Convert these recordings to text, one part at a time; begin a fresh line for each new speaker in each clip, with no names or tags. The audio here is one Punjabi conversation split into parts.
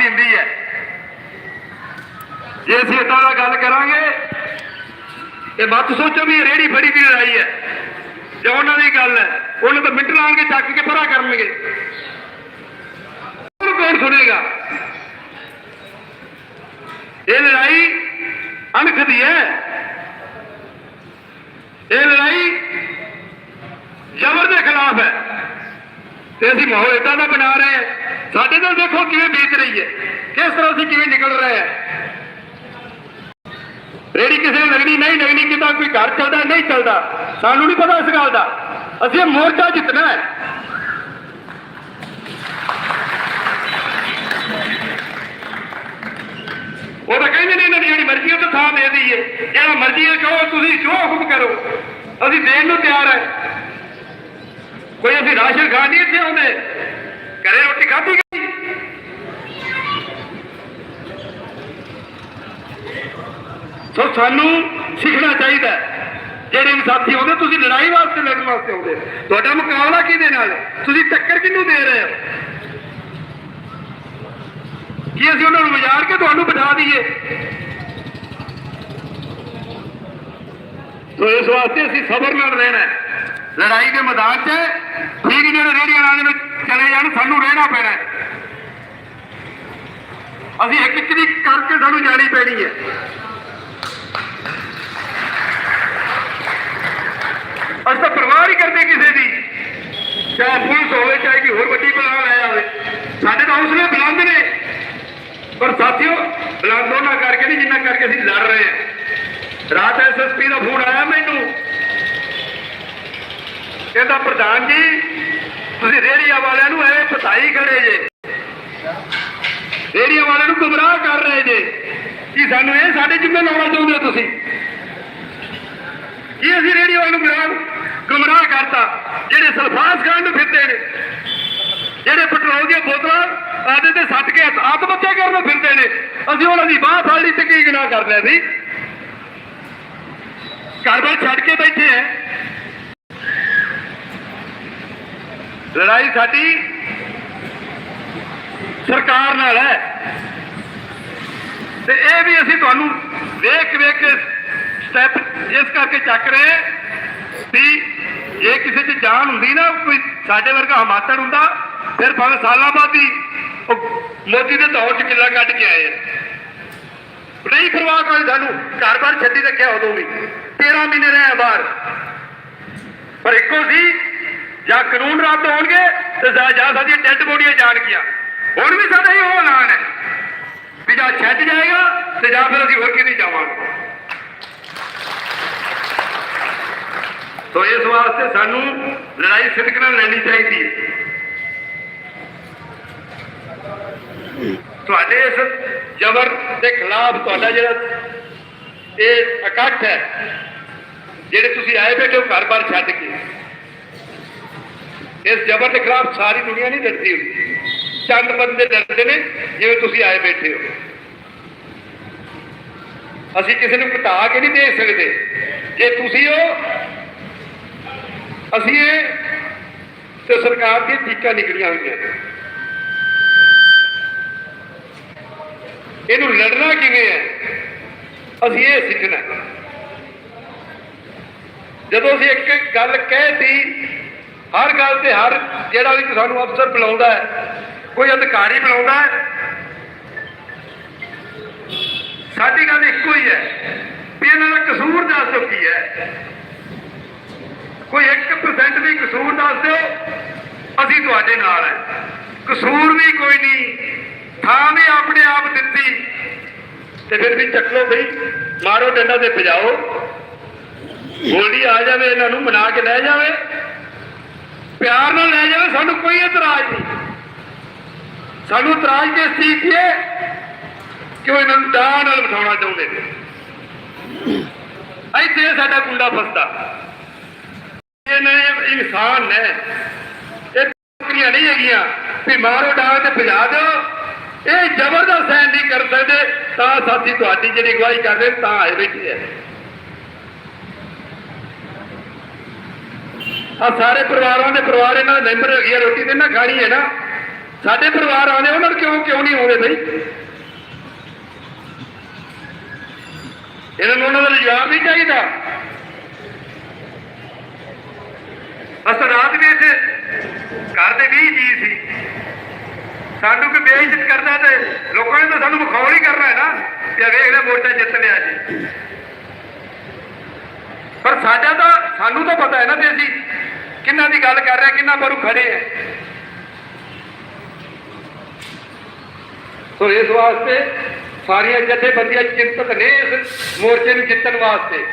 ਆਪਣੀ ਹੁੰਦੀ ਹੈ। ਜੇ ਅਸੀਂ ਏਦਾਂ ਦਾ ਗੱਲ ਕਰਾਂਗੇ, ਤੇ ਮਤ ਸੋਚੋ ਵੀ ਰੇੜੀ ਫੜੀ ਦੀ ਲੜਾਈ ਹੈ? ਜੇ ਉਹਨਾਂ ਦੀ ਗੱਲ ਹੈ, ਉਹਨੂੰ ਤਾਂ ਮਿੰਟ ਲਾਉਣਗੇ, ਚੱਕ ਕੇ ਪਰਾਂ ਕਰਨਗੇ। ਉਹਨੂੰ ਕੌਣ ਸੁਣੇਗਾ? ਇਹ ਲੜਾਈ ਅਣਖ ਦੀ ਹੈ। ਇਹ ਲੜਾਈ ਜ਼ਬਰ ਦੇ ਖਿਲਾਫ ਹੈ। ਤੇ ਅਸੀਂ ਮਾਹੌਲ ਇਦਾਂ ਦਾ ਬਣਾ ਰਹੇ ਹਾਂ। ਸਾਡੇ ਨਾਲ ਦੇਖੋ ਕਿਵੇਂ ਬੀਤ ਰਹੀ ਹੈ। ਕਿਸ ਤਰ੍ਹਾਂ ਅਸੀਂ ਕਿਵੇਂ ਨਿਕਲ ਰਹੇ ਹਾਂ। ਰੇੜੀ ਕਿਸੇ ਨੇ ਲੱਗਣੀ, ਨਹੀਂ ਲੱਗਣੀ ਕਿਤਾ ਕੋਈ ਘਰ ਚੱਲਦਾ, ਨਹੀਂ ਚੱਲਦਾ, ਸਾਨੂੰ ਨਹੀਂ ਪਤਾ ਇਸ ਗੱਲ ਦਾ। ਅਸੀਂ ਮੋਰਚਾ ਜਿੱਤਣਾ ਹੈ। ਉਹ ਤਾਂ ਕਹਿੰਦੇ ਨੇ ਇਹਨਾਂ ਦੀ ਜਿਹੜੀ ਮਰਜ਼ੀ ਹੈ, ਉਹ ਤਾਂ ਥਾਂ ਦੇ ਦਈਏ। ਜਿਹੜਾ ਮਰਜ਼ੀ ਹੈ, ਕਹੋ, ਤੁਸੀਂ ਜੋ ਹੁਕਮ ਕਰੋ। ਅਸੀਂ ਦੇਣ ਨੂੰ ਤਿਆਰ ਹੈ। ਕੋਈ ਅਸੀਂ ਰਾਸ਼ਨ ਖਾਣ ਨਹੀਂ ਇੱਥੇ ਆਉਂਦੇ। ਘਰੇ ਰੋਟੀ ਖਾਧੀ ਗਈ ਸੋ ਸਾਨੂੰ ਸਿੱਖਣਾ ਚਾਹੀਦਾ ਜਿਹੜੇ ਵੀ ਸਾਥੀ ਆਉਂਦੇ, ਤੁਸੀਂ ਲੜਾਈ ਵਾਸਤੇ, ਲੜਨ ਵਾਸਤੇ ਆਉਂਦੇ ਤੁਹਾਡਾ ਮੁਕਾਬਲਾ ਕਿਹਦੇ ਨਾਲ ਹੈ? ਤੁਸੀਂ ਟੱਕਰ ਕਿਹਨੂੰ ਦੇ ਰਹੇ ਹੋ? ਕੀ ਅਸੀਂ ਉਹਨਾਂ ਨੂੰ ਵਿਚਾਰ ਕੇ ਤੁਹਾਨੂੰ ਬਿਠਾ ਦਈਏ? ਸੋ ਇਸ ਵਾਸਤੇ ਅਸੀਂ ਸਬਰ ਨਾਲ ਰਹਿਣਾ ਲੜਾਈ ਦੇ ਮੈਦਾਨ 'ਚ ਠੀਕ ਜਿਹੜੇ ਰੇੜੀਆਂ ਵਾਲੇ ਨੂੰ ਚਲੇ ਜਾਣ, ਸਾਨੂੰ ਰਹਿਣਾ ਪੈਣਾ ਅਸੀਂ ਇੱਕ ਇੱਕ ਦੀ ਕਰਕੇ ਸਾਨੂੰ ਜਾਣੀ ਪੈਣੀ ਹੈ। ਅਸੀਂ ਤਾਂ ਪਰਵਾਹ ਨਹੀਂ ਕਰਦੇ ਕਿਸੇ ਦੀ। ਚਾਹੇ ਪੁਲਿਸ ਹੋਵੇ, ਚਾਹੇ ਕੋਈ ਹੋਰ ਵੱਡੀ ਬਲਾ ਲੈ ਆਵੇ। ਸਾਡੇ ਤਾਂ ਹੌਸਲੇ ਬੁਲੰਦ ਨੇ। ਪਰ ਸਾਥੀਓ, ਬੁਲੰਦ ਉਹਨਾਂ ਕਰਕੇ ਨਹੀਂ, ਜਿੰਨਾ ਕਰਕੇ ਅਸੀਂ ਲੜ ਰਹੇ ਹਾਂ। ਰਾਤ ਐਸਐਸਪੀ ਦਾ ਫੋਨ ਆਇਆ ਮੈਨੂੰ। ਕਹਿੰਦਾ, ਪ੍ਰਧਾਨ ਜੀ ਤੁਸੀਂ ਰੇੜੀਆਂ ਵਾਲਿਆਂ ਨੂੰ ਐਵੇਂ ਪਤਾਈ ਖੜੇ ਜੇ। ਰੇੜੀਆਂ ਵਾਲਿਆਂ ਨੂੰ ਗੁੰਮਰਾਹ ਕਰ ਰਹੇ ਜੇ। ਕੀ ਸਾਨੂੰ ਇਹ ਸਾਡੇ ਜਿੰਮੇ ਲਾਉਣਾ ਚਾਹੁੰਦੇ ਹੋ ਤੁਸੀਂ? ਕੀ ਅਸੀਂ ਰੇੜੀਆਂ ਵਾਲਿਆਂ ਨੂੰ ਗੁੰਮਰਾਹ ਗੁੰਮਰਾਹ ਕਰਤਾ? ਜਿਹੜੇ ਸਲਫਾਸ ਖਾਣ ਨੂੰ ਫਿਰਦੇ ਨੇ। ਜਿਹੜੇ ਪੈਟਰੋਲ ਦੀਆਂ ਬੋਤਲਾਂ ਆਦੇ ਤੇ ਸੱਟ ਕੇ ਆਤਮ ਹੱਤਿਆ ਕਰਨ ਨੂੰ ਫਿਰਦੇ ਨੇ। ਅਸੀਂ ਉਹਨਾਂ ਦੀ ਬਾਹ ਫੜ ਲਈ ਤੇ ਕੀ ਗੁਨਾਹ ਕਰ ਲਿਆ ਸੀ ਘਰ-ਬਾਰ ਛੱਡ ਕੇ ਬੈਠੇ ਐ ਲੜਾਈ ਸਾਡੀ ਸਰਕਾਰ ਨਾਲ ਹੈ। ਤੇ ਇਹ ਵੀ ਅਸੀਂ ਤੁਹਾਨੂੰ ਵੇਖ ਵੇਖ ਕੇ ਸਟੈਪ ਇਸ ਕਰਕੇ ਚੱਕ ਰਹੇ ਵੀ ਜੇ ਕਿਸੇ 'ਚ ਜਾਨ ਹੁੰਦੀ ਨਾ, ਕੋਈ ਸਾਡੇ ਵਰਗਾ ਹਮਾਤੜ ਹੁੰਦਾ, ਫਿਰ ਭਾਵੇਂ ਸਾਲਾਂ ਬਾਅਦ ਹੀ ਮੋਦੀ ਦੇ ਦੌਰ 'ਚ ਕਿੱਲਾ ਕੱਢ ਕੇ ਆਏ ਨਹੀਂ ਪਰਵਾਹ ਕੋਈ ਸਾਨੂੰ, ਘਰ-ਬਾਰ ਛੱਡੀ ਰੱਖਿਆ ਉਦੋਂ ਵੀ। 13 ਮਹੀਨੇ ਰਹੇ ਆ ਬਾਹਰ। ਪਰ ਇੱਕੋ ਸੀ ਜਾਂ ਕਾਨੂੰਨ ਰੱਦ ਹੋਣਗੇ ਤੇ ਜਾਂ ਸਾਡੀਆਂ ਡੈਡ ਬੋਡੀਆਂ ਜਾਣਗੀਆਂ। ਹੁਣ ਵੀ ਸਾਡਾ ਹੀ ਉਹ ਹੈ। ਵੀ ਜਾਂ ਛੱਡ ਜਾਏਗਾ ਤੇ ਜਾਂ ਫਿਰ ਅਸੀਂ ਹੋਰ ਕਿਤੇ ਜਾਵਾਂਗੇ। ਸੋ ਇਸ ਵਾਸਤੇ ਸਾਨੂੰ ਲੜਾਈ ਸਿੱਧਕ ਨਾਲ ਲੈਣੀ ਚਾਹੀਦੀ ਹੈ। ਤੁਹਾਡੇ ਇਸ ਜ਼ਬਰ ਦੇ ਖਿਲਾਫ ਤੁਹਾਡਾ ਜਿਹੜਾ ਇਹ ਇਕੱਠ ਹੈ, ਜਿਹੜੇ ਤੁਸੀਂ ਆਏ ਬੈਠੇ ਹੋ ਘਰ-ਬਾਰ ਛੱਡ ਕੇ। ਇਸ ਜ਼ਬਰ ਦੇ ਖਿਲਾਫ ਸਾਰੀ ਦੁਨੀਆ ਨਹੀਂ ਲੜਦੀ ਹੁੰਦੀ। ਚੰਦ ਬੰਦੇ ਲੜਦੇ ਨੇ, ਜਿਵੇਂ ਤੁਸੀਂ ਆਏ ਬੈਠੇ ਹੋ। ਅਸੀਂ ਕਿਸੇ ਨੂੰ ਘਟਾ ਕੇ ਨਹੀਂ ਦੇ ਸਕਦੇ। ਜੇ ਤੁਸੀਂ ਹੋ, ਅਸੀਂ ਇਹ ਤੇ ਸਰਕਾਰ ਦੀਆਂ ਚੀਕਾਂ ਨਿਕਲੀਆਂ ਹੋਈਆਂ ਇਹਨੂੰ ਲੜਨਾ ਕਿਵੇਂ ਹੈ? ਅਸੀਂ ਇਹ ਸਿੱਖਣਾ। ਜਦੋਂ ਅਸੀਂ ਇੱਕ ਇੱਕ ਗੱਲ ਕਹਿਤੀ ਹਰ ਗੱਲ ਤੇ ਹਰ ਜਿਹੜਾ ਵੀ ਸਾਨੂੰ ਅਫਸਰ ਬੁਲਾਉਂਦਾ ਹੈ, ਕੋਈ ਅਧਿਕਾਰੀ ਬੁਲਾਉਂਦਾ ਹੈ, ਸਾਡੀ ਗੱਲ ਇੱਕੋ ਹੀ ਹੈ ਵੀ ਇਹਨਾਂ ਦਾ ਕਸੂਰ ਦੱਸ ਦਿਓ ਕੀ ਹੈ। ਕੋਈ 1% ਵੀ ਕਸੂਰ ਦੱਸ ਦਿਓ, ਅਸੀਂ ਤੁਹਾਡੇ ਨਾਲ ਹੈ। ਕਸੂਰ ਵੀ ਕੋਈ ਨਹੀਂ, ਥਾਂ ਵੀ ਆਪਣੇ ਆਪ ਦਿੱਤੀ। ਤੇ ਫਿਰ ਵੀ ਚੱਕ ਲਓ ਬਈ, ਮਾਰੋ ਡੰਡਾ ਤੇ ਭਜਾਓ। ਗੋਲੀ ਆ ਜਾਵੇ, ਇਹਨਾਂ ਨੂੰ ਮਨਾ ਕੇ ਲੈ ਜਾਵੇ। ਪਿਆਰ ਨਾਲ ਲੈ ਜਾਵੇ, ਸਾਨੂੰ ਕੋਈ ਇਤਰਾਜ਼ ਨਹੀਂ। ਸਾਨੂੰ ਇਤਰਾਜ਼ ਕਿਸ ਚੀਜ਼ ਦੀ ਹੈ? ਕਿ ਉਹ ਇਹਨਾਂ ਨੂੰ ਡਾਹ ਨਾਲ ਬਿਠਾਉਣਾ ਚਾਹੁੰਦੇ ਨੇ। ਇੱਥੇ ਸਾਡਾ ਕੁੰਡਾ ਫਸਦਾ। ਇਹ ਨੇ ਇਨਸਾਨ ਨੇ, ਇਹ ਨੌਕਰੀਆਂ ਨਹੀਂ ਹੈਗੀਆਂ। ਵੀ ਮਾਰੋ ਡਾਂ ਤੇ ਭਜਾ ਦਿਓ। ਇਹ ਜ਼ਬਰਦਸਤ ਸਹਿਨ ਨਹੀਂ ਕਰ ਸਕਦੇ। ਤਾਂ ਸਾਥੀ ਤੁਹਾਡੀ ਜਿਹੜੀ ਅਗਵਾਈ ਕਰਦੇ, ਤਾਂ ਆਏ ਬੈਠੇ ਆ। ਆ ਸਾਰੇ ਪਰਿਵਾਰਾਂ ਦੇ ਪਰਿਵਾਰ ਇਹਨਾਂ ਦੇ ਮੈਂਬਰ ਹੈਗੇ ਆ, ਰੋਟੀ ਤੇ ਨਾ ਖਾਣੀ ਹੈ ਨਾ। ਸਾਡੇ ਪਰਿਵਾਰ ਆਉਂਦੇ, ਉਹਨਾਂ ਨੂੰ ਕਿਉਂ ਕਿਉਂ ਨਹੀਂ ਆਉਂਦੇ ਬਈ? ਇਹਨਾਂ ਨੂੰ ਉਹਨਾਂ ਦਾ ਜਵਾਬ ਨਹੀਂ ਚਾਹੀਦਾ। ਅਸਾਂ ਰਾਤ ਵੀ ਇੱਥੇ ਘਰ ਦੇ 20 ਜੀ ਸੀ। ਸਾਨੂੰ ਕਿ ਬੇਇੱਜ਼ਤ ਕਰਦਾ ਤੇ ਲੋਕਾਂ ਨੇ ਤਾਂ ਸਾਨੂੰ ਮਖੌਲ ਹੀ ਕਰਨਾ ਹੈ ਨਾ ਤੇ ਆਹ ਵੇਖ ਲੈ ਵੋਟਾਂ ਜਿੱਤ ਲਿਆ ਜੀ। ਪਰ ਸਾਡਾ ਤਾਂ ਸਾਨੂੰ ਤਾਂ ਪਤਾ ਹੈ ਨਾ ਤੇ ਅਸੀਂ ਕਿੰਨਾ ਦੀ ਗੱਲ ਕਰ ਰਿਹਾ, ਕਿੰਨਾ ਬਾਰੂ ਖੜੇ ਹੈ ਸੋ ਇਸ ਵਾਸਤੇ ਸਾਰੀਆਂ ਜਥੇਬੰਦੀਆਂ ਚਿੰਤਤ ਨੇ ਇਸ ਮੋਰਚੇ ਨੂੰ ਜਿੱਤਣ ਵਾਸਤੇ।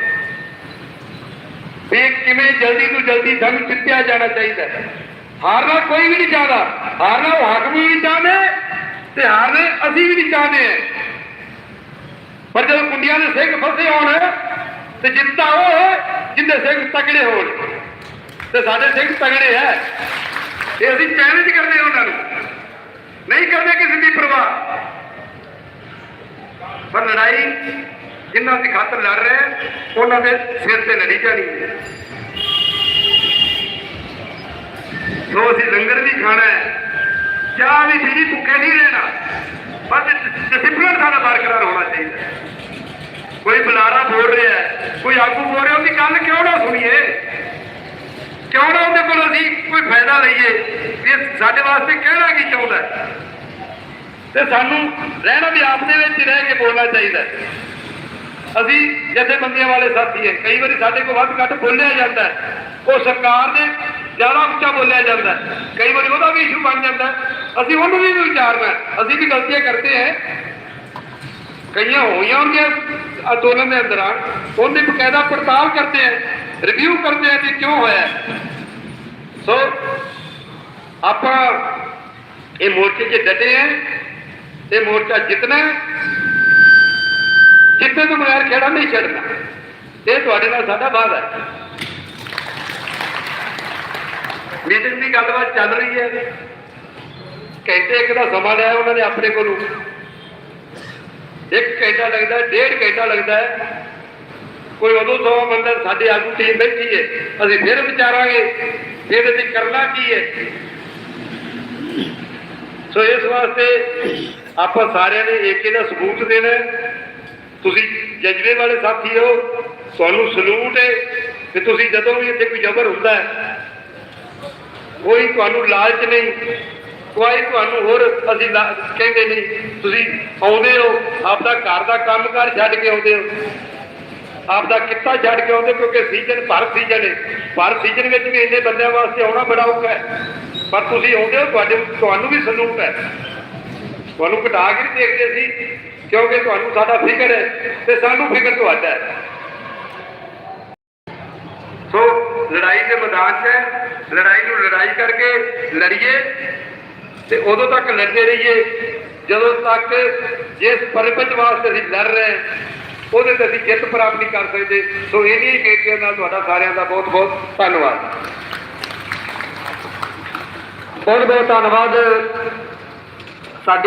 ਵੀ ਕਿਵੇਂ ਜਲਦੀ ਤੋਂ ਜਲਦੀ ਸਾਨੂੰ ਜਿੱਤਿਆ ਜਾਣਾ ਚਾਹੀਦਾ ਹਾਰਨਾ ਕੋਈ ਵੀ ਨਹੀਂ ਚਾਹਦਾ। ਹਾਰਨਾ ਉਹ ਹਾਕਮ ਵੀ ਨਹੀਂ ਚਾਹੁੰਦੇ ਤੇ ਹਾਰਨੇ ਅਸੀਂ ਵੀ ਨਹੀਂ ਚਾਹੁੰਦੇ। ਹਾਂ। ਪਰ ਜਦੋਂ ਕੁੰਡੀਆਂ ਦੇ ਸਿੰਘ ਫਸੇ ਹੋਣ ਤੇ ਜਿੱਤਾ ਉਹ ਹੈ, ਜਿੰਦੇ ਸਿੰਘ ਤਕੜੇ ਹੋਣ। ਤੇ ਸਾਡੇ ਸਿੰਘ ਤਗੜੇ ਹੈ। ਇਹ ਅਸੀਂ ਚੈਲੰਜ ਕਰਦੇ ਹਾਂ ਉਹਨਾਂ ਨੂੰ। ਨਹੀਂ ਕਰਦੇ ਕਿਸੇ ਦੀ ਪਰਵਾਹ। ਪਰ ਲੜਾਈ ਜਿਨ੍ਹਾਂ ਦੀ ਖਾਤਰ ਲੜ ਰਹੇ ਉਹਨਾਂ ਦੇ ਸਿਰ ਤੇ ਲੜੀ ਜਾਣੀ ਹੈ। ਸੋ ਅਸੀਂ ਲੰਗਰ ਵੀ ਖਾਣਾ ਹੈ। ਚਾਹ ਵੀ ਪੀਣੀ, ਭੁੱਖੇ ਨਹੀਂ ਰਹਿਣਾ। ਬਸ ਡਿਸਪਲਿਨ ਸਾਡਾ ਬਰਕਰਾਰ ਹੋਣਾ ਚਾਹੀਦਾ ਕੋਈ ਬੁਲਾਰਾ ਬੋਲ ਰਿਹਾ ਕੋਈ ਆਗੂ ਬੋਲ ਰਿਹਾ, ਉਹਦੀ ਗੱਲ ਕਿਉਂ ਨਾ ਸੁਣੀਏ ਕਿਉਂ ਨਾ ਉਹਦੇ ਕੋਲ ਅਸੀਂ ਕੋਈ ਫਾਇਦਾ ਲਈਏ ਵੀ ਸਾਡੇ ਵਾਸਤੇ ਕਹਿਣਾ ਕੀ ਚਾਹੁੰਦਾ ਤੇ ਸਾਨੂੰ ਰਹਿਣਾ ਵੀ ਆਪ ਦੇ ਵਿੱਚ ਰਹਿ ਕੇ ਬੋਲਣਾ ਚਾਹੀਦਾ ਅਸੀਂ ਜਥੇਬੰਦੀਆਂ ਵਾਲੇ ਸਾਥੀ ਹੈ। ਕਈ ਵਾਰੀ ਸਾਡੇ ਕੋਲ ਵੱਧ ਘੱਟ ਬੋਲਿਆ ਜਾਂਦਾ ਉਹ ਸਰਕਾਰ ਦੇ ਜ਼ਿਆਦਾ ਉੱਚਾ ਬੋਲਿਆ ਜਾਂਦਾ ਕਈ ਵਾਰੀ ਉਹਦਾ ਵੀ ਇਸ਼ੂ ਬਣ ਜਾਂਦਾ ਅਸੀਂ ਉਹਨੂੰ ਵੀ ਵਿਚਾਰਨਾ ਅਸੀਂ ਵੀ ਗਲਤੀਆਂ ਕਰਦੇ ਹਾਂ। ਕਈਆਂ ਹੋਈਆਂ ਹੋਣਗੀਆਂ ਅੰਦੋਲਨ ਦੇ ਅੰਦਰ ਉਹਨੇ ਬਕਾਇਦਾ ਪੜਤਾਲ ਕਰਦੇ ਆ। ਰਿਵਿਊ ਕਰਦੇ ਆ ਕਿ ਕਿਉਂ ਹੋਇਆ ਸੋ ਆਪਾਂ ਇਹ ਮੋਰਚੇ 'ਚ ਡਟੇ ਆ ਇਹ ਮੋਰਚਾ ਜਿੱਤਣਾ ਹੈ। ਜਿੱਤੇ ਤੋਂ ਬਗੈਰ ਖੇੜਾ ਨਹੀਂ ਛੱਡਣਾ। ਇਹ ਤੁਹਾਡੇ ਨਾਲ ਸਾਡਾ ਵਾਅਦਾ ਹੈ। ਮੀਟਿੰਗ ਦੀ ਗੱਲਬਾਤ ਚੱਲ ਰਹੀ ਹੈ। ਘੰਟੇ ਇੱਕ ਦਾ ਸਮਾਂ ਲਿਆ ਉਹਨਾਂ ਨੇ ਆਪਣੇ ਕੋਲੋਂ। ਇੱਕ ਘੰਟਾ ਲੱਗਦਾ ਡੇਢ ਘੰਟਾ ਲੱਗਦਾ ਕੋਈ ਉਦੋਂ ਸਮਾਂ ਬੰਦਾ ਸਾਡੇ ਆਗੂ ਟੀਮ ਬੈਠੀ ਹੈ। ਅਸੀਂ ਫਿਰ ਵਿਚਾਰਾਂਗੇ। ਇਹਦੇ ਅਸੀਂ ਕਰਨਾ ਕੀ ਹੈ? ਸੋ ਇਸ ਵਾਸਤੇ ਆਪਾਂ ਸਾਰਿਆਂ ਨੇ ਏਕੇ ਦਾ ਸਬੂਤ ਦੇਣਾ ਤੁਸੀਂ ਜਜ਼ਬੇ ਵਾਲੇ ਸਾਥੀ ਹੋ, ਤੁਹਾਨੂੰ ਸਲੂਟ ਹੈ ਕਿ ਤੁਸੀਂ ਜਦੋਂ ਵੀ ਇੱਥੇ ਕੋਈ ਜ਼ਬਰ ਹੁੰਦਾ ਹੈ, ਕੋਈ ਤੁਹਾਨੂੰ ਲਾਲਚ ਨਹੀਂ, ਕੋਈ ਤੁਹਾਨੂੰ ਹੋਰ ਅਸੀਂ ਲਾ- ਕਹਿੰਦੇ ਨਹੀਂ, ਤੁਸੀਂ ਆਉਂਦੇ ਹੋ, ਆਪਦਾ ਘਰ ਦਾ ਕੰਮਕਾਰ ਛੱਡ ਕੇ ਆਉਂਦੇ ਹੋ। ਆਪਦਾ ਕਿੱਤਾ ਛੱਡ ਕੇ ਆਉਂਦੇ ਕਿਉਂਕਿ ਸੀਜ਼ਨ ਭਰ ਸੀਜ਼ਨ ਹੈ ਭਰ ਸੀਜ਼ਨ ਵਿੱਚ ਵੀ ਇੰਨੇ ਬੰਦਿਆਂ ਵਾਸਤੇ ਆਉਣਾ ਬੜਾ ਔਖਾ ਹੈ। ਪਰ ਤੁਸੀਂ ਆਉਂਦੇ ਹੋ, ਤੁਹਾਡੇ ਤੁਹਾਨੂੰ ਵੀ ਸਲੂਟ ਹੈ। ਤੁਹਾਨੂੰ ਘਟਾ ਕੇ ਨਹੀਂ ਦੇਖਦੇ ਸੀ ਕਿਉਂਕਿ ਤੁਹਾਨੂੰ ਸਾਡਾ ਫਿਕਰ ਹੈ ਤੇ ਸਾਨੂੰ ਫਿਕਰ ਤੁਹਾਡਾ ਹੈ। ਸੋ ਲੜਾਈ ਦੇ ਮੈਦਾਨ 'ਚ ਹੈ। ਲੜਾਈ ਨੂੰ ਲੜਾਈ ਕਰਕੇ ਲੜੀਏ ਤੇ ਉਦੋਂ ਤੱਕ ਲੜਦੇ ਰਹੀਏ। ਜਦੋਂ ਤੱਕ ਜਿਸ ਪਰਪੰਚ ਵਾਸਤੇ ਅਸੀਂ ਲੜ ਰਹੇ ਉਹਦੇ ਤੇ ਅਸੀਂ ਜਿੱਤ ਪ੍ਰਾਪਤ ਨਹੀਂ ਕਰ ਸਕਦੇ। ਸੋ ਇਹਨੀ ਹੀ ਬੇਨਤੀਆਂ ਨਾਲ ਤੁਹਾਡਾ ਸਾਰਿਆਂ ਦਾ ਬਹੁਤ ਬਹੁਤ ਧੰਨਵਾਦ। ਬਹੁਤ ਬਹੁਤ ਧੰਨਵਾਦ।